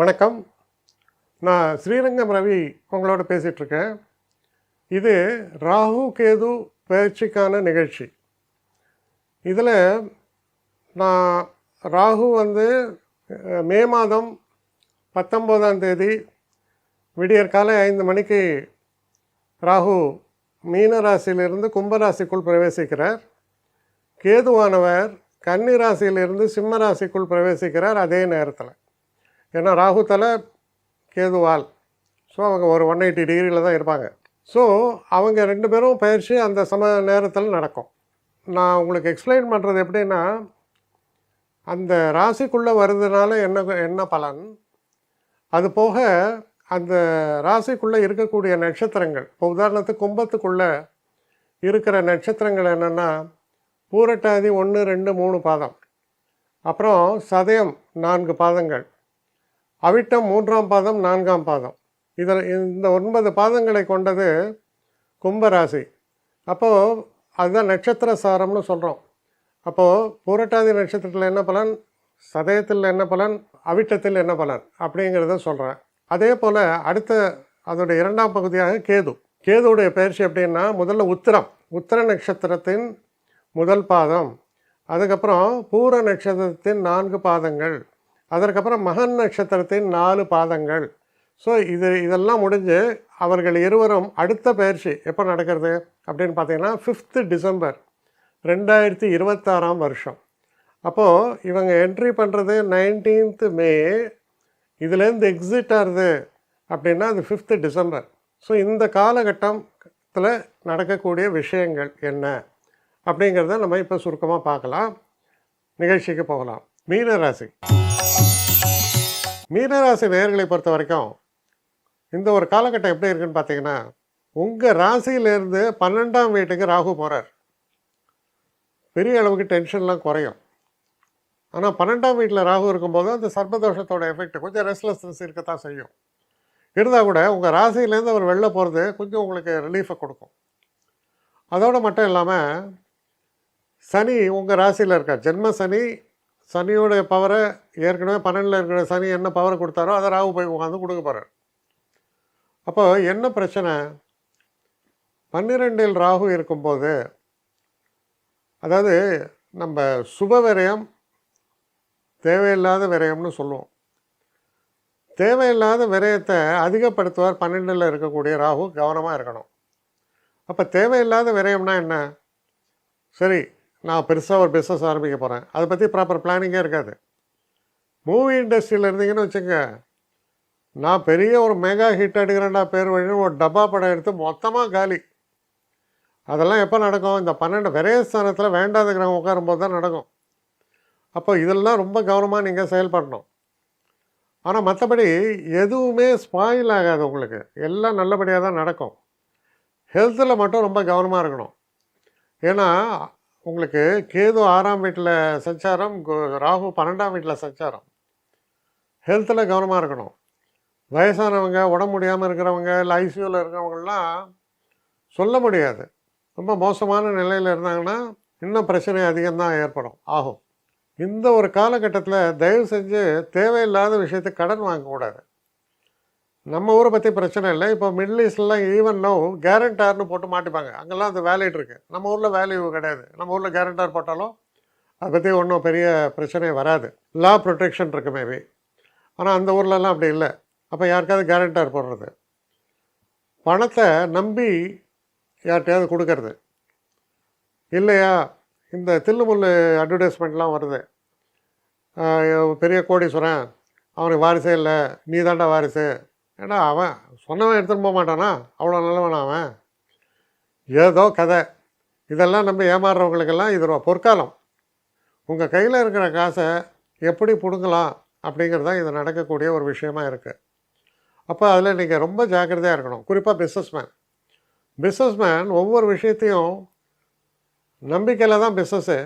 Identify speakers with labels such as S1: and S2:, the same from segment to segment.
S1: வணக்கம். நான் ஸ்ரீரங்கம் ரவி உங்களோட பேசிகிட்ருக்கேன். இது ராகு கேது பயிற்சிக்கான நிகழ்ச்சி. இதில் நான் ராகு வந்து மே மாதம் பத்தொம்போதாம் தேதி விடியற் காலை ஐந்து மணிக்கு ராகு மீன ராசியிலிருந்து கும்பராசிக்குள் பிரவேசிக்கிறார். கேதுவானவர் கன்னி ராசியிலிருந்து சிம்ம ராசிக்குள் பிரவேசிக்கிறார் அதே நேரத்தில். ஏன்னா ராகு தலை கேதுவால். ஸோ அவங்க ஒரு ஒன் எயிட்டி டிகிரியில் தான் இருப்பாங்க. ஸோ அவங்க ரெண்டு பேரும் பயிற்சி அந்த சம நேரத்தில் நடக்கும். நான் உங்களுக்கு எக்ஸ்பிளைன் பண்ணுறது எப்படின்னா அந்த ராசிக்குள்ளே வருதுனால என்ன என்ன பலன்? அது போக அந்த ராசிக்குள்ளே இருக்கக்கூடிய நட்சத்திரங்கள் இப்போ உதாரணத்துக்கு கும்பத்துக்குள்ளே இருக்கிற நட்சத்திரங்கள் என்னென்னா பூரட்டாதி ஒன்று ரெண்டு மூணு பாதம். அப்புறம் சதயம் நான்கு பாதங்கள். அவிட்டம் மூன்றாம் பாதம் நான்காம் பாதம். இதில் இந்த ஒன்பது பாதங்களை கொண்டது கும்பராசி. அப்போது அதுதான் நட்சத்திர சாரம்னு சொல்கிறோம் அப்போது பூரட்டாதி நட்சத்திரத்தில் என்ன பலன்? சதயத்தில் என்ன பலன்? அவிட்டத்தில் என்ன பலன்? அப்படிங்கிறத சொல்கிறேன் அதே போல் அடுத்த அதோடைய இரண்டாம் பகுதியாக கேது. கேதுவுடைய பயிற்சி எப்படின்னா முதல்ல உத்திரம். உத்திர நட்சத்திரத்தின் முதல் பாதம். அதுக்கப்புறம் பூர நட்சத்திரத்தின் நான்கு பாதங்கள். அதற்கப்புறம் மகன் நட்சத்திரத்தின் நாலு பாதங்கள். ஸோ இது இதெல்லாம் முடிஞ்சு அவர்கள் இருவரும் அடுத்த பயிற்சி எப்போ நடக்கிறது அப்படின்னு பார்த்தீங்கன்னா ஃபிஃப்த்து டிசம்பர் ரெண்டாயிரத்தி இருபத்தாறாம் வருஷம். அப்போது இவங்க என்ட்ரி பண்ணுறது நைன்டீன்த்து மே இதுலேருந்து எக்ஸிட் ஆகுது அப்படின்னா அது ஃபிஃப்த்து டிசம்பர் ஸோ இந்த காலகட்டத்தில் நடக்கக்கூடிய விஷயங்கள் என்ன அப்படிங்கிறத நம்ம இப்போ சுருக்கமாக பார்க்கலாம். நிகழ்ச்சிக்கு போகலாம். மீனராசி. மீனராசி நேர்களை பொறுத்த வரைக்கும் இந்த ஒரு காலகட்டம் எப்படி இருக்குன்னு பார்த்தீங்கன்னா உங்கள் ராசியிலேருந்து பன்னெண்டாம் வீட்டுக்கு ராகு போகிறார் பெரிய அளவுக்கு டென்ஷன்லாம் குறையும். ஆனால் பன்னெண்டாம் வீட்டில் ராகு இருக்கும்போது அந்த சர்ப்பதோஷத்தோட எஃபெக்ட் கொஞ்சம் ரெஸ்ட்லெஸ்னஸ் இருக்கத்தான் செய்யும். இருந்தால் கூட உங்கள் ராசியிலேருந்து அவர் வெளில போகிறது கொஞ்சம் உங்களுக்கு ரிலீஃபை கொடுக்கும். அதோடு மட்டும் இல்லாமல் சனி உங்கள் ராசியில் இருக்கார். ஜென்ம சனி சனியோடைய பவரை ஏற்கனவே பன்னெண்டில் இருக்கிற சனி என்ன பவரை கொடுத்தாரோ அதை ராகு போய் உட்காந்து கொடுக்க போகிறார் அப்போ என்ன பிரச்சனை? பன்னிரெண்டில் ராகு இருக்கும்போது அதாவது நம்ம சுப விரயம் தேவையில்லாத விரயம்னு சொல்லுவோம். தேவையில்லாத விரயத்தை அதிகப்படுத்துவார் பன்னெண்டில் இருக்கக்கூடிய ராகு கவனமாக இருக்கணும். அப்போ தேவையில்லாத விரயம்னா என்ன? சரி நான் பெருசாக ஒரு பிஸ்னஸ் ஆரம்பிக்க போகிறேன் அதை பற்றி ப்ராப்பர் பிளானிங்கே இருக்காது. மூவி இண்டஸ்ட்ரியில் இருந்தீங்கன்னு வச்சுங்க நான் பெரிய ஒரு மெகா ஹிட் அடிக்கிறேன்டா பேர் வழின்னு ஒரு டப்பா படம் எடுத்து மொத்தமாக காலி. அதெல்லாம் எப்போ நடக்கும்? இந்த பன்னெண்டு விரயஸ்தானத்தில் வேண்டாத கிரகம் உட்காரும்போது தான் நடக்கும். அப்போ இதெல்லாம் ரொம்ப கவனமாக நீங்கள் செயல்படணும். ஆனால் மற்றபடி எதுவுமே ஸ்பாயில் ஆகாது உங்களுக்கு. எல்லாம் நல்லபடியாக தான் நடக்கும். ஹெல்த்தில் மட்டும் ரொம்ப கவனமாக இருக்கணும். ஏன்னா உங்களுக்கு கேது ஆறாம் வீட்டில் சஞ்சாரம் கு- ராகு பன்னெண்டாம் வீட்டில் சஞ்சாரம். ஹெல்த்தில் கவனமாக இருக்கணும். வயசானவங்க உடம்பு முடியாமல் இருக்கிறவங்க இல்லை ஐசியூவில் இருக்கிறவங்கலாம் சொல்ல முடியாது. ரொம்ப மோசமான நிலையில் இருந்தாங்கன்னா இன்னும் பிரச்சனை அதிகம்தான் ஏற்படும். ஆகும். இந்த ஒரு காலகட்டத்தில் தயவு செஞ்சு தேவையில்லாத விஷயத்துக்கு கடன் வாங்கக்கூடாது. நம்ம ஊரை பற்றி பிரச்சனை இல்லை. இப்போ மிடில் ஈஸ்ட்லாம் ஈவன் நோ கேரண்டார்னு போட்டு மாட்டிப்பாங்க. அங்கெல்லாம் அந்த வேலிட் இருக்குது நம்ம ஊரில் வேல்யூ கிடையாது. நம்ம ஊரில் கேரண்டார் போட்டாலும் அதை பற்றி ஒன்றும் பெரிய பிரச்சனையே வராது. லா ப்ரொடெக்ஷன் இருக்கு மேபி ஆனால் அந்த ஊர்லலாம் அப்படி இல்லை. அப்போ யாருக்காவது கேரண்டார் போடுறது? பணத்தை நம்பி யார்கிட்டையாவது கொடுக்கறது? இல்லையா? இந்த தில்லுமுல்லு அட்வர்டைஸ்மெண்ட்லாம் வருது. பெரிய கோடீஸ்வரன் அவனுக்கு வாரிசே இல்லை. நீ தாண்டா வாரிசு. ஏன்னா அவன்? சொன்னவன் எடுத்துகிட்டு போக மாட்டானா? அவ்வளோ நல்லவன் அவன்? ஏதோ கதை. இதெல்லாம் நம்ம ஏமாறுறவங்களுக்கெல்லாம் இது பொற்காலம். உங்கள் கையில் இருக்கிற காசை எப்படி பிடுங்கலாம் அப்படிங்கிறது தான் இது நடக்கக்கூடிய ஒரு விஷயமா இருக்குது அப்போ அதில் நீங்கள் ரொம்ப ஜாக்கிரதையாக இருக்கணும். குறிப்பாக பிஸ்னஸ்மேன் பிஸ்னஸ்மேன் ஒவ்வொரு விஷயத்தையும் நம்பிக்கையில் தான் பிஸ்னஸ்ஸு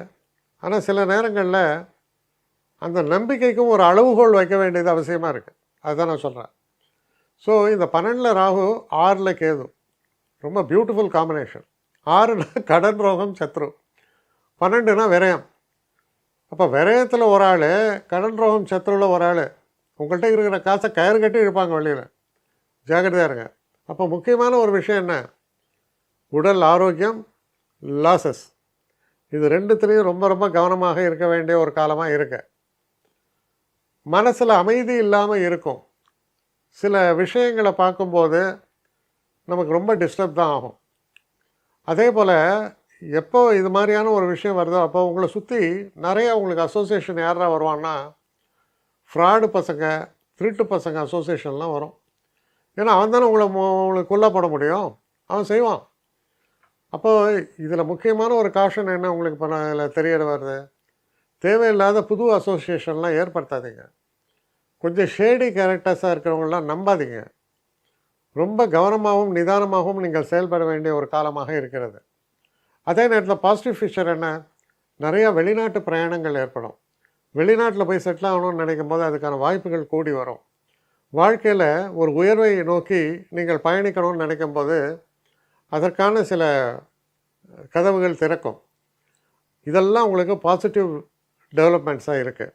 S1: ஆனால் சில நேரங்களில் அந்த நம்பிக்கைக்கும் ஒரு அளவுகோல் வைக்க வேண்டியது அவசியமாக இருக்குது அதுதான் நான் சொல்கிறேன் ஸோ இந்த பன்னெண்டில் ராகு ஆறில் கேது. ரொம்ப பியூட்டிஃபுல் காம்பினேஷன் ஆறுனா கடன் ரோகம் சத்ரு. பன்னெண்டுனா விரயம். அப்போ விரயத்தில் ஒரு ஆள் கடன் ரோகம் சத்ருவில் ஒரு ஆள். உங்கள்கிட்ட இருக்கிற காசை கயிறு கட்டி இருப்பாங்க வெளியில் ஜாக்கிரதையாக இருங்க. அப்போ முக்கியமான ஒரு விஷயம் என்ன? உடல் ஆரோக்கியம் லாசஸ் இது ரெண்டுத்துலேயும் ரொம்ப ரொம்ப கவனமாக இருக்க வேண்டிய ஒரு காலமாக இருக்கு. மனசில் அமைதி இல்லாமல் இருக்கும். சில விஷயங்களை பார்க்கும்போது நமக்கு ரொம்ப டிஸ்டர்ப் தான் ஆகும். அதே போல் எப்போ இது மாதிரியான ஒரு விஷயம் வருதோ அப்போ உங்களை சுற்றி நிறைய உங்களுக்கு அசோசியேஷன் யாரா வருவான்னா ஃப்ராடு பசங்க திருட்டு பசங்க அசோசியேஷன்லாம் வரும். ஏன்னா அவன் தானே உங்களை உங்களுக்கு கொல்லப்பட முடியும். அவன் செய்வான். அப்போது இதில் முக்கியமான ஒரு காஷன் என்ன உங்களுக்கு இப்போ நான் இதில் தெரிய வருது? தேவையில்லாத புது அசோசியேஷன்லாம் ஏற்படுத்தாதீங்க. கொஞ்சம் ஷேடி கேரக்டர்ஸாக இருக்கிறவங்களாம் நம்பாதீங்க. ரொம்ப கவனமாகவும் நிதானமாகவும் நீங்கள் செயல்பட வேண்டிய ஒரு காலமாக இருக்கிறது. அதே நேரத்தில் பாசிட்டிவ் ஃபீச்சர் என்ன? நிறையா வெளிநாட்டு பிரயாணங்கள் ஏற்படும். வெளிநாட்டில் போய் செட்டில் ஆகணும்னு நினைக்கும் போது அதுக்கான வாய்ப்புகள் கூடி வரும். வாழ்க்கையில் ஒரு உயர்வை நோக்கி நீங்கள் பயணிக்கணும்னு நினைக்கும் போது அதற்கான சில கதவுகள் திறக்கும். இதெல்லாம் உங்களுக்கு பாசிட்டிவ் டெவலப்மெண்ட்ஸாக இருக்குது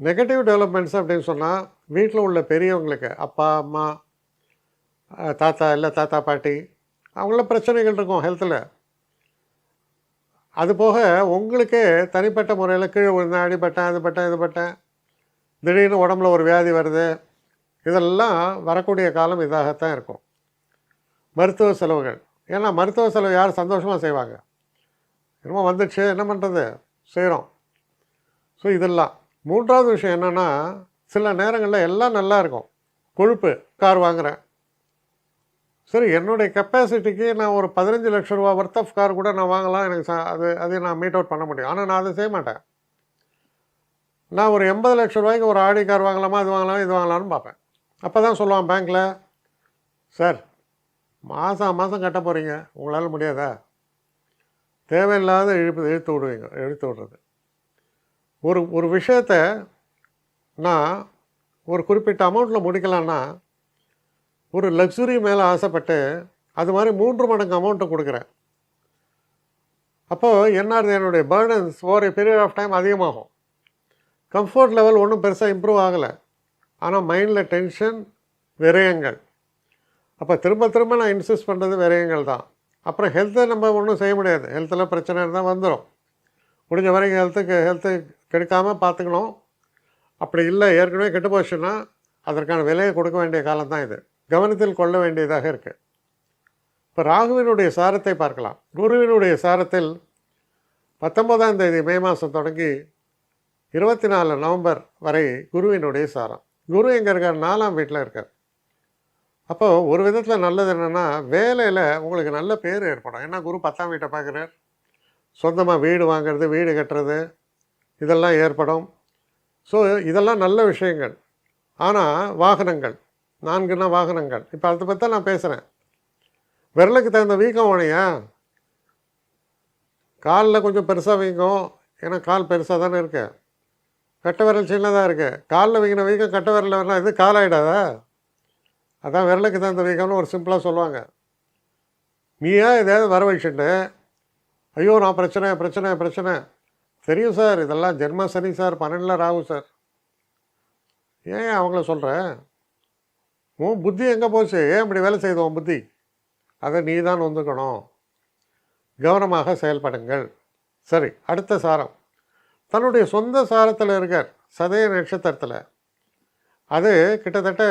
S1: நெகட்டிவ் டெவலப்மெண்ட்ஸ் அப்படின்னு சொன்னால் வீட்டில் உள்ள பெரியவங்களுக்கு அப்பா அம்மா தாத்தா இல்லை தாத்தா பாட்டி அவங்கள பிரச்சனைகள் இருக்கும் ஹெல்த்தில் அது போக உங்களுக்கே தனிப்பட்ட முறையில் கீழே விழுந்தேன் அடிபட்டேன் அது பட்டேன் இது பட்டேன் திடீர்னு உடம்புல ஒரு வியாதி வருது இதெல்லாம் வரக்கூடிய காலம் இதாகத்தான் இருக்கும். மருத்துவ செலவுகள். ஏன்னா மருத்துவ செலவு யார் சந்தோஷமாக செய்வாங்க? என்னமோ வந்துடுச்சு என்ன பண்ணுறது செய்கிறோம் ஸோ இதெல்லாம். மூன்றாவது விஷயம் என்னென்னா சில நேரங்களில் எல்லாம் நல்லா இருக்கும். கொழுப்பு கார் வாங்குகிறேன் சரி என்னுடைய கெப்பாசிட்டிக்கு நான் ஒரு பதினஞ்சு லட்ச ரூபா ஒர்த் ஆஃப் கார் கூட நான் வாங்கலாம். எனக்கு ச- அது அதை நான் மீட் அவுட் பண்ண முடியும். ஆனால் நான் அதை செய்ய மாட்டேன். நான் ஒரு எண்பது லட்ச ரூபாய்க்கு ஒரு ஆடி கார் வாங்கலாமா இது வாங்கலாமா இது வாங்கலாம்னு பார்ப்பேன். அப்போ தான் சொல்லுவான் பேங்க்கில் சார் மாதம் மாதம் கட்ட போகிறீங்க உங்களால் முடியாதா? தேவையில்லாத இழுப்பு இழுத்து விடுவீங்க இழுத்து விடுறது. ஒரு ஒரு விஷயத்தை நான் ஒரு குறிப்பிட்ட அமௌண்ட்டில் முடிக்கலான்னா ஒரு லக்ஸுரி மேலே ஆசைப்பட்டு அது மாதிரி மூன்று மடங்கு அமௌண்ட்டை கொடுக்குறேன். அப்போது என்னாவது என்னுடைய burdens over period of time அதிகமாகும். கம்ஃபர்ட் லெவல் ஒன்றும் பெருசாக இம்ப்ரூவ் ஆகலை. ஆனால் மைண்டில் டென்ஷன் விரயங்கள். அப்போ திரும்ப திரும்ப நான் இன்சிஸ்ட் பண்ணுறது விரயங்கள் தான். அப்புறம் ஹெல்த்தை நம்ம ஒன்றும் செய்ய முடியாது. ஹெல்த்தில் பிரச்சனை இருந்தால் வந்துடும் முடிஞ்ச வரைக்கும் ஹெல்த்துக்கு ஹெல்த்து கெடுக்காமல் பார்த்துக்கணும் அப்படி இல்லை ஏற்கனவே கெட்டு போச்சுன்னா அதற்கான விலையை கொடுக்க வேண்டிய காலம் தான் இது. கவனத்தில் கொள்ள வேண்டியதாக இருக்குது இப்போ ராகுவினுடைய சாரத்தை பார்க்கலாம். குருவினுடைய சாரத்தில் பத்தொன்பதாம் தேதி மே மாதம் தொடங்கி இருபத்தி நாலு நவம்பர் வரை குருவினுடைய சாரம். குரு எங்கே இருக்கார்? நாலாம் வீட்டில் இருக்கார். அப்போது ஒரு விதத்தில் நல்லது என்னென்னா வேலையில் உங்களுக்கு நல்ல பேர் ஏற்படும். ஏன்னா குரு பத்தாம் வீட்டை பார்க்குறார். சொந்தமாக வீடு வாங்குறது வீடு கட்டுறது இதெல்லாம் ஏற்படும். ஸோ இதெல்லாம் நல்ல விஷயங்கள். ஆனால் வாகனங்கள். நான்குனா வாகனங்கள். இப்போ அதை பற்றி நான் பேசுகிறேன் விரலுக்கு தகுந்த வீக்கம் உனையா காலில் கொஞ்சம் பெருசாக வீங்கும். ஏன்னா கால் பெருசாக தானே இருக்கு. கட்டை விரல் சின்னதாக இருக்குது காலில் வீங்கின வீக்கம் கட்டை விரலில் வரலாம். இது காலாயிடாதா அதான் விரலுக்கு தகுந்த வீக்கம்னு ஒரு சிம்பிளாக சொல்லுவாங்க. நீயா எதையாவது வர வச்சுட்டு ஐயோ நான் பிரச்சனை பிரச்சனை பிரச்சனை. தெரியும் சார் இதெல்லாம் ஜென்ம சனி சார் பன்னெண்டில் ராகு சார். ஏன் அவங்கள சொல்கிறேன் உன் புத்தி எங்கே போச்சு? ஏன் இப்படி வேலை செய்யுது உன் புத்தி? அதை நீ தான் வந்துக்கணும். கவனமாக செயல்படுங்கள். சரி அடுத்த சாரம். தன்னுடைய சொந்த சாரத்தில் இருக்கார் சதய நட்சத்திரத்தில். அது கிட்டத்தட்ட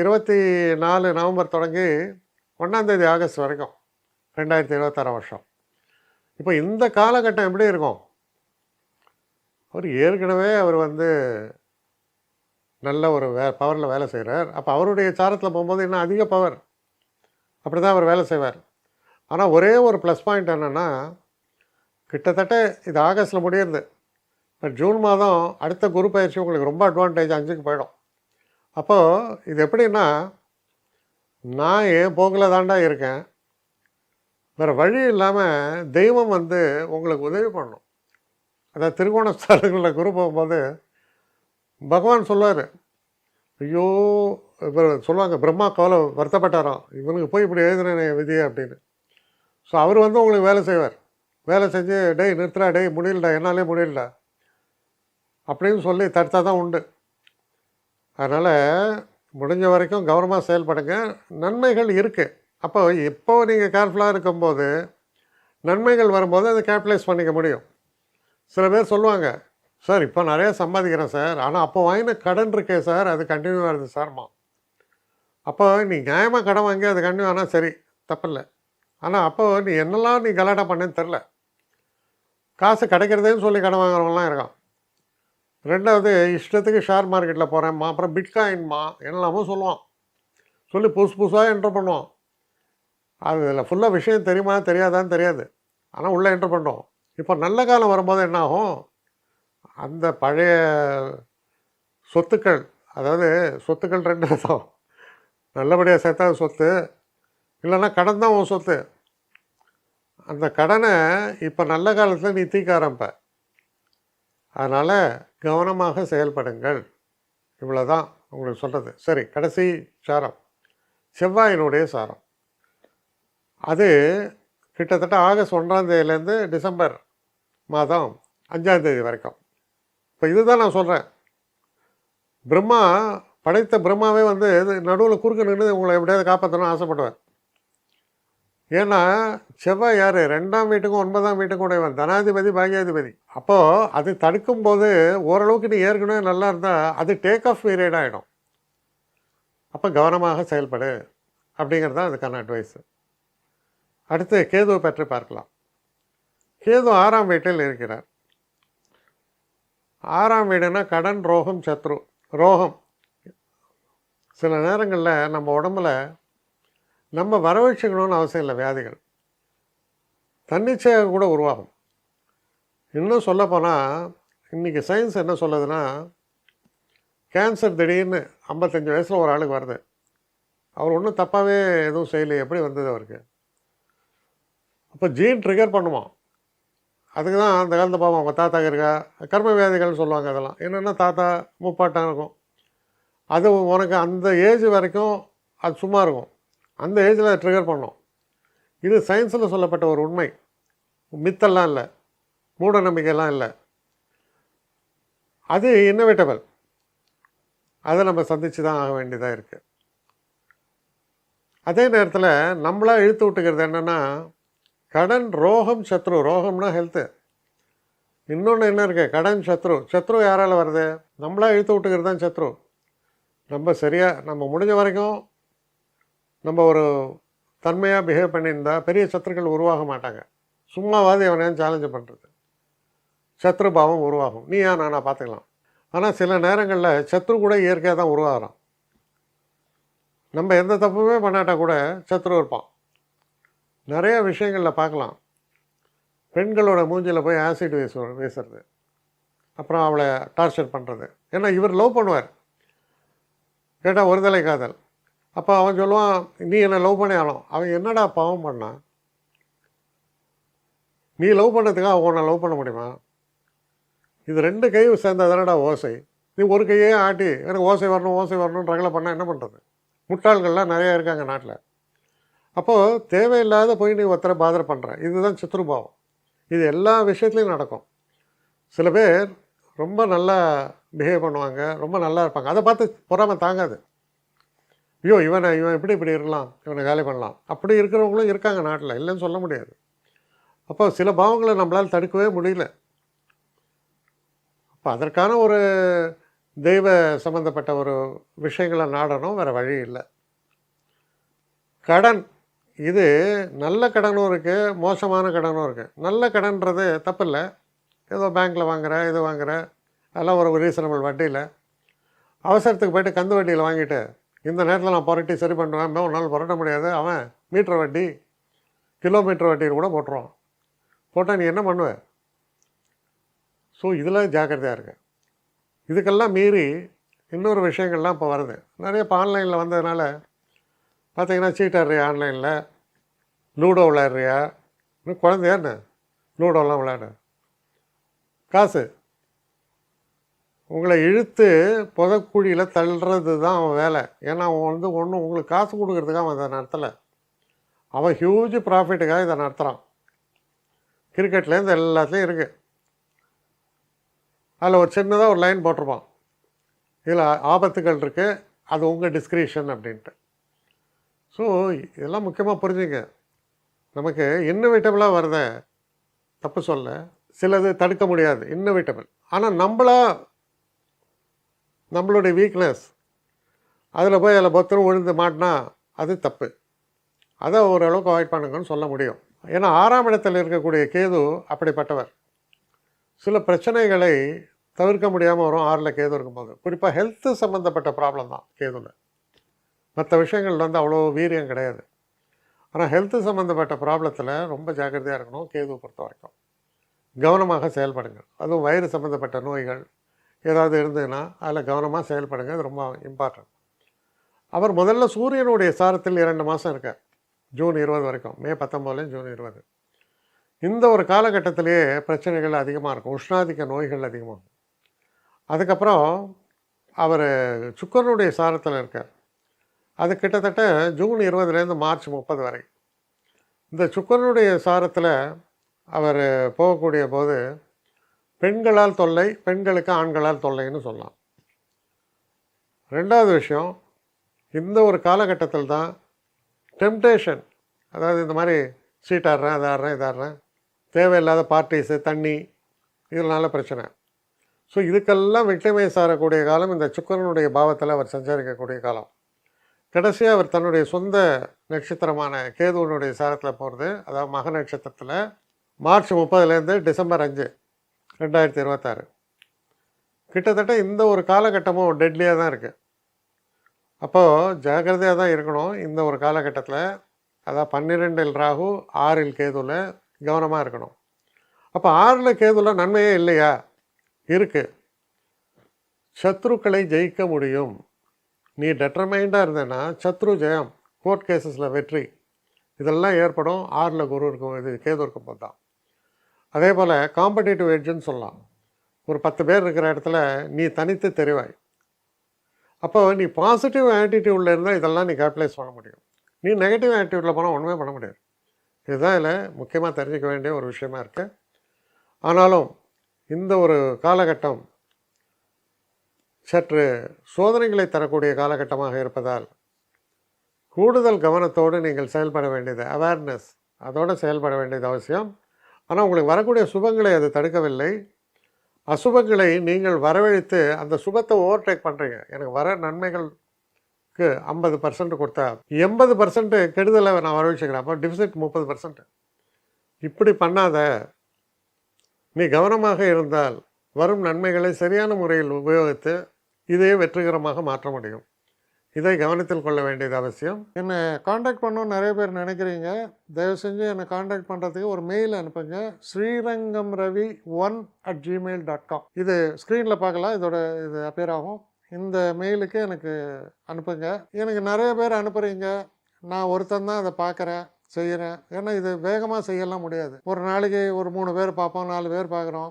S1: இருபத்தி நாலு நவம்பர் தொடங்கி ஒன்றாந்தேதி ஆகஸ்ட் வரைக்கும் ரெண்டாயிரத்தி இருபத்தாறு வருஷம். இப்போ இந்த காலகட்டம் எப்படி இருக்கும்? அவர் ஏற்கனவே அவர் வந்து நல்ல ஒரு வே பவரில் வேலை செய்கிறார் அப்போ அவருடைய சாரத்தில் போகும்போது இன்னும் அதிக பவர் அப்படி தான் அவர் வேலை செய்வார். ஆனால் ஒரே ஒரு ப்ளஸ் பாயிண்ட் என்னென்னா கிட்டத்தட்ட இது ஆகஸ்ட்டில் முடியுது இப்போ ஜூன் மாதம் அடுத்த குரு பயிற்சி உங்களுக்கு ரொம்ப அட்வான்டேஜ் அஞ்சுக்கு போயிடும். அப்போது இது எப்படின்னா நான் என் போக்கில் தாண்டா இருக்கேன். வேறு வழி இல்லாமல் தெய்வம் வந்து உங்களுக்கு உதவி பண்ணணும் அந்த திருகோண ஸ்தானங்களில் குரு போகும்போது பகவான் சொல்லுவார் ஐயோ இவர் சொல்லுவாங்க பிரம்மா கவலை வருத்தப்பட்டாராம் இவனுக்கு போய் இப்படி எழுதுனேன் விதியை அப்படின்னு. ஸோ அவர் வந்து உங்களுக்கு வேலை செய்வார். வேலை செஞ்சு டேய் நிறுத்துறா டேய் முடியலடா என்னாலே முடியலடா அப்படின்னு சொல்லி தடுத்தா தான் உண்டு. அதனால் முடிஞ்ச வரைக்கும் கவனமாக செயல்படுங்க. நன்மைகள் இருக்குது அப்போ எப்போ நீங்கள் கேர்ஃபுல்லாக இருக்கும்போது நன்மைகள் வரும்போது அதை கேபிட்டலைஸ் பண்ணிக்க முடியும். சில பேர் சொல்லுவாங்க சார் இப்போ நிறைய சம்பாதிக்கிறேன் சார். ஆனால் அப்போ வாங்கின கடன் இருக்கே சார். அது கண்டினியூ வருது சார்மா? அப்போ நீ நியாயமாக கடன் வாங்கி அது கண்டினியூ ஆனால் சரி தப்பில்லை. ஆனால் அப்போ நீ என்னெல்லாம் நீ கலாட்டா பண்ணேன்னு தெரில காசு கிடைக்கிறதேன்னு சொல்லி கடன் வாங்குறவங்களாம் இருக்கான். ரெண்டாவது இஷ்டத்துக்கு ஷேர் மார்க்கெட்டில் போகிறேன்மா அப்புறம் பிட்காயின்மா என்னெல்லாமோ சொல்லுவான். சொல்லி புதுசு புதுசாக என்ட்ரு பண்ணுவான். அது இதில் ஃபுல்லாக விஷயம் தெரியுமா தெரியாதான்னு தெரியாது. ஆனால் உள்ளே என்ட்ரு பண்ணுறோம் இப்போ நல்ல காலம் வரும்போது என்னாகும்? அந்த பழைய சொத்துக்கள் அதாவது சொத்துக்கள் ரெண்டு விதம் நல்லபடியாக சேர்த்தா சொத்து இல்லைன்னா கடன் தான் உன் சொத்து. அந்த கடனை இப்போ நல்ல காலத்தில் நீ தீக்க ஆரம்ப அதனால் கவனமாக செயல்படுங்கள். இவ்வளோ தான் உங்களுக்கு சொல்கிறது சரி கடைசி சாரம். செவ்வாயினுடைய சாரம். அது கிட்டத்தட்ட ஆகஸ்ட் ஒன்றாம் தேதியிலேருந்து டிசம்பர் மாதம் அஞ்சாந்தேதி வரைக்கும். இப்போ இதுதான் நான் சொல்கிறேன் பிரம்மா படைத்த பிரம்மாவே வந்து நடுவில் குறுக்க நின்று உங்களை எப்படியாவது காப்பாற்றணும்னு ஆசைப்படுவேன். ஏன்னா செவ்வாய் யார்? ரெண்டாம் வீட்டுக்கும் ஒன்பதாம் வீட்டுக்கும் உடையவன். தனாதிபதி பாகியாதிபதி. அப்போது அது தடுக்கும் போது ஓரளவுக்கு நீ ஏற்கனவே நல்லா இருந்தால் அது டேக் ஆஃப் பீரியட் ஆகிடும் அப்போ கவனமாக செயல்படு. அப்படிங்கிறது தான் அதுக்கான அட்வைஸு அடுத்து கேதுவை பற்றி பார்க்கலாம். கேது ஆறாம் வீட்டில் இருக்கிறார். ஆறாம் வீடுனா கடன் ரோகம் சத்ரு. ரோகம். சில நேரங்களில் நம்ம உடம்புல நம்ம வரவழைச்சிக்கணும்னு அவசியம் இல்லை வியாதிகள். தன்னிச்சையாக கூட உருவாகும். இன்னும் சொல்லப்போனால் இன்றைக்கி சயின்ஸ் என்ன சொல்லுதுன்னா கேன்சர் திடீர்னு ஐம்பத்தஞ்சு வயசில் ஒரு ஆளுக்கு வருது. அவர் ஒன்றும் தப்பாகவே எதுவும் செய்யலை. எப்படி வந்தது அவருக்கு? அப்போ ஜீன் ட்ரிகர் பண்ணுவோம் அதுக்கு தான் அந்த காலத்து பாவம் அவங்க தாத்தா இருக்கா கர்ம வியாதிகள்னு சொல்லுவாங்க அதெல்லாம். என்னென்னா தாத்தா முப்பாட்டம் இருக்கும். அது உனக்கு அந்த ஏஜ் வரைக்கும் அது சும்மா இருக்கும். அந்த ஏஜில் ட்ரிகர் பண்ணும். இது சயின்ஸில் சொல்லப்பட்ட ஒரு உண்மை. மித்தெல்லாம் இல்லை. மூட நம்பிக்கைலாம் இல்லை. அது இன்னோவேட்டபிள் அதை நம்ம சந்தித்து தான் ஆக வேண்டியதாக இருக்குது அதே நேரத்தில் நம்மளாக இழுத்து விட்டுக்கிறது என்னென்னா கடன் ரோகம் சத்ரு. ரோகம்னா ஹெல்த்து இன்னொன்று என்ன இருக்கு? கடன் சத்ரு. சத்ரு யாரால் வருது? நம்மளாக இழுத்து விட்டுக்கிறது தான் சத்ரு. நம்ம சரியாக நம்ம முடிஞ்ச வரைக்கும் நம்ம ஒரு தன்மையாக பிஹேவ் பண்ணியிருந்தா பெரிய சத்துருக்கள் உருவாக மாட்டாங்க. சும்மாவாது எவனையும் சேலஞ்சு பண்ணுறது சத்ரு பாவம் உருவாகும். நீ ஏன் நானா பார்த்துக்கலாம்? ஆனால் சில நேரங்களில் சத்ரு கூட இயற்கையாக தான் உருவாகிறான். நம்ம எந்த தப்புமே பண்ணாட்டா கூட சத்ரு இருப்பான். நிறைய விஷயங்களில் பார்க்கலாம். பெண்களோட மூஞ்சியில் போய் ஆசிட் வீசு வீசுறது. அப்புறம் அவளை டார்ச்சர் பண்ணுறது ஏன்னா இவர் லவ் பண்ணுவார். கேட்டால் ஒருதலை காதல். அப்போ அவன் சொல்லுவான் நீ என்னை லவ் பண்ணி ஆகணும் அவன் என்னடா பாவம் பண்ணான் நீ லவ் பண்ணதுக்காக அவன் உன்னை லவ் பண்ண முடியுமா? இது ரெண்டு கையும் சேர்ந்தா தானடா ஓசை. நீ ஒரு கையே ஆட்டி எனக்கு ஓசை வரணும் ஓசை வரணும்னு ரகலை பண்ணால் என்ன பண்ணுறது முட்டாள்கள்லாம் நிறையா இருக்காங்க நாட்டில். அப்போது தேவையில்லாத போய் நீ ஒருத்தரை பாதரை பண்ணுற இதுதான் சத்ருபாவம். இது எல்லா விஷயத்துலையும் நடக்கும். சில பேர் ரொம்ப நல்லா பிஹேவ் பண்ணுவாங்க ரொம்ப நல்லா இருப்பாங்க. அதை பார்த்து பொறாமல் தாங்காது. ஐயோ இவனை இவன் இப்படி இப்படி இருக்கலாம்? இவனை காலி பண்ணலாம். அப்படி இருக்கிறவங்களும் இருக்காங்க நாட்டில். இல்லைன்னு சொல்ல முடியாது. அப்போ சில பாவங்களை நம்மளால் தடுக்கவே முடியல. அப்போ அதற்கான ஒரு தெய்வ சம்மந்தப்பட்ட ஒரு விஷயங்களை நாடணும் வேறு வழி இல்லை. கடன் இது நல்ல கடனும் இருக்குது மோசமான கடனும் இருக்குது நல்ல கடன்றது தப்பு இல்லை ஏதோ பேங்க்கில் வாங்குகிற இது வாங்குற அதெல்லாம் ஒரு ரீசனபிள் வட்டியில். அவசரத்துக்கு போயிட்டு கந்து வட்டியில் வாங்கிட்டு இந்த நேரத்தில் நான் புரட்டி சரி பண்ணுவேன் ஒரு நாள் புரட்ட முடியாது. அவன் மீட்டர் வட்டி கிலோமீட்டர் வட்டியில் கூட போட்டுருவான். போட்டால் நீ என்ன பண்ணுவ? ஸோ இதில் ஜாக்கிரதையாக இருக்கு இதுக்கெல்லாம் மீறி இன்னொரு விஷயங்கள்லாம் இப்போ வருது. நிறைய இப்போ ஆன்லைனில் வந்ததுனால பார்த்தீங்கன்னா சீட்டர் ஆன்லைனில். லூடோ விளையாடுறியா? இன்னும் குழந்தையா என்ன? லூடோலாம் விளையாடு. காசு. உங்களை இழுத்து புதக்குழியில் தள்ளுறது தான் அவன் வேலை. ஏன்னா அவன் வந்து ஒன்றும் உங்களுக்கு காசு கொடுக்குறதுக்காக அவன் இதை நடத்தலை. அவன் ஹியூஜ் ப்ராஃபிட்டுக்காக இதை நடத்துகிறான் கிரிக்கெட்லேருந்து எல்லாத்துலேயும் இருக்குது அதில் ஒரு சின்னதாக ஒரு லைன் போட்டிருப்பான். இதில் ஆபத்துகள் இருக்குது அது உங்கள் டிஸ்கிரிஷன் அப்படின்ட்டு. ஸோ இதெல்லாம் முக்கியமாக புரிஞ்சுங்க. நமக்கு இன்னோவேட்டபிளாக வரத தப்பு சொல்ல சிலது தடுக்க முடியாது. இன்னோவேட்டபிள் ஆனால் நம்மளா நம்மளுடைய வீக்னஸ் அதில் போய் அதில் பொத்தரும் விழுந்து மாட்டினா அது தப்பு. அதை ஓரளவுக்கு அவாய்ட் பண்ணுங்கன்னு சொல்ல முடியும். ஏன்னா ஆறாம் இடத்தில் இருக்கக்கூடிய கேது அப்படிப்பட்டவர். சில பிரச்சனைகளை தவிர்க்க முடியாமல் வரும் ஆறில் கேது இருக்கும்போது. குறிப்பாக ஹெல்த்து சம்மந்தப்பட்ட ப்ராப்ளம் தான் கேதுவில் மற்ற விஷயங்கள் வந்து அவ்வளோ வீரியம் கிடையாது. ஆனால் ஹெல்த்து சம்மந்தப்பட்ட ப்ராப்ளத்தில் ரொம்ப ஜாக்கிரதையாக இருக்கணும் கேதுவை பொறுத்த வரைக்கும். கவனமாக செயல்படுங்க அதுவும் வயிறு சம்மந்தப்பட்ட நோய்கள் ஏதாவது இருந்ததுன்னா அதில் கவனமாக செயல்படுங்க. அது ரொம்ப இம்பார்ட்டன்ட் அவர் முதல்ல சூரியனுடைய சாரத்தில் இரண்டு மாதம் இருக்கார். ஜூன் இருபது வரைக்கும். மே பத்தொம்போதுலேயும் ஜூன் இருபது. இந்த ஒரு காலகட்டத்திலேயே பிரச்சனைகள் அதிகமாக இருக்கும். உஷ்ணாதிக்க நோய்கள் அதிகமாகும். அதுக்கப்புறம் அவர் சுக்கரனுடைய சாரத்தில் இருக்கார். அது கிட்டத்தட்ட ஜூன் இருபதுலேருந்து மார்ச் முப்பது வரை. இந்த சுக்கரனுடைய சாரத்தில் அவர் போகக்கூடிய போது பெண்களால் தொல்லை பெண்களுக்கு ஆண்களால் தொல்லைன்னு சொல்லலாம். ரெண்டாவது விஷயம் இந்த ஒரு காலகட்டத்தில் தான் டெம்டேஷன் அதாவது இந்த மாதிரி சீட் ஆடுறேன் அதை ஆடுறேன் இதை ஆடுறேன் தேவையில்லாத பார்ட்டிஸு தண்ணி இதனால பிரச்சனை. ஸோ இதுக்கெல்லாம் வெற்றிமை சாரக்கூடிய காலம் இந்த சுக்கரனுடைய பாவத்தில் அவர் சஞ்சரிக்கக்கூடிய காலம். கடைசியாக அவர் தன்னுடைய சொந்த நட்சத்திரமான கேதுவனுடைய சாரத்தில் போகிறது அதாவது மக நட்சத்திரத்தில் மார்ச் முப்பதுலேருந்து டிசம்பர் அஞ்சு ரெண்டாயிரத்தி இருபத்தாறு. கிட்டத்தட்ட இந்த ஒரு காலகட்டமும் டெட்லியாக தான் இருக்குது அப்போது ஜாக்கிரதையாக தான் இருக்கணும். இந்த ஒரு காலகட்டத்தில் அதாவது பன்னிரெண்டில் ராகு ஆறில் கேதுவில் கவனமாக இருக்கணும். அப்போ ஆறில் கேதுவில் நன்மையே இல்லையா? இருக்குது சத்ருக்களை ஜெயிக்க முடியும். நீ டெட்டர்மைண்டாக இருந்தேன்னா சத்ரு ஜெயம் கோர்ட் கேசஸில் வெற்றி. இதெல்லாம் ஏற்படும் ஆறில் குரு இருக்கும் இது கேது இருக்கும் போது தான். அதே போல் காம்படேட்டிவ் எட்ஜுன்னு சொல்லலாம். ஒரு பத்து பேர் இருக்கிற இடத்துல நீ தனித்து தெரிவாய். அப்போ நீ பாசிட்டிவ் ஆட்டிடியூடில் இருந்தால் இதெல்லாம் நீ கேபிட்டலைஸ் பண்ண முடியும். நீ நெகட்டிவ் ஆட்டிடியூடில் போனால் ஒன்றுமே பண்ண முடியாது. இதுதான் இதில் முக்கியமாக தெரிஞ்சிக்க வேண்டிய ஒரு விஷயமா இருக்குது ஆனாலும் இந்த ஒரு காலகட்டம் சற்று சோதனைகளை தரக்கூடிய காலகட்டமாக இருப்பதால் கூடுதல் கவனத்தோடு நீங்கள் செயல்பட வேண்டியது அவேர்னஸ் அதோடு செயல்பட வேண்டியது அவசியம். ஆனால் உங்களுக்கு வரக்கூடிய சுபங்களை அது தடுக்கவில்லை. அசுபங்களை நீங்கள் வரவழைத்து அந்த சுபத்தை ஓவர்டேக் பண்ணுறீங்க எனக்கு வர நன்மைகளுக்கு ஐம்பது பர்சன்ட் கொடுத்தா எண்பது பர்சன்ட் கெடுதலை நான் வரவழைச்சிக்கிறேன். அப்போ டிஃபிசிட் முப்பது பர்சன்ட் இப்படி பண்ணாத நீ கவனமாக இருந்தால் வரும் நன்மைகளை சரியான முறையில் உபயோகித்து இதையே வெற்றிகரமாக மாற்ற முடியும். இதை கவனத்தில் கொள்ள வேண்டியது அவசியம். என்னை காண்டாக்ட் பண்ணணும்னு நிறைய பேர் நினைக்கிறீங்க. தயவு செஞ்சு என்னை காண்டாக்ட் பண்ணுறதுக்கு ஒரு மெயில் அனுப்புங்க. Srirangam Ravi one at Gmail dot com இது ஸ்க்ரீனில் பார்க்கலாம். இதோட இது அப்பியர் ஆகும். இந்த மெயிலுக்கு எனக்கு அனுப்புங்க. எனக்கு நிறைய பேர் அனுப்புகிறீங்க நான் ஒருத்தன் தான் அதை பார்க்குறேன் செய்கிறேன் ஏன்னா இது வேகமாக செய்யலாம் முடியாது. ஒரு நாளைக்கு ஒரு மூணு பேர் பார்ப்போம் நாலு பேர் பார்க்குறோம்.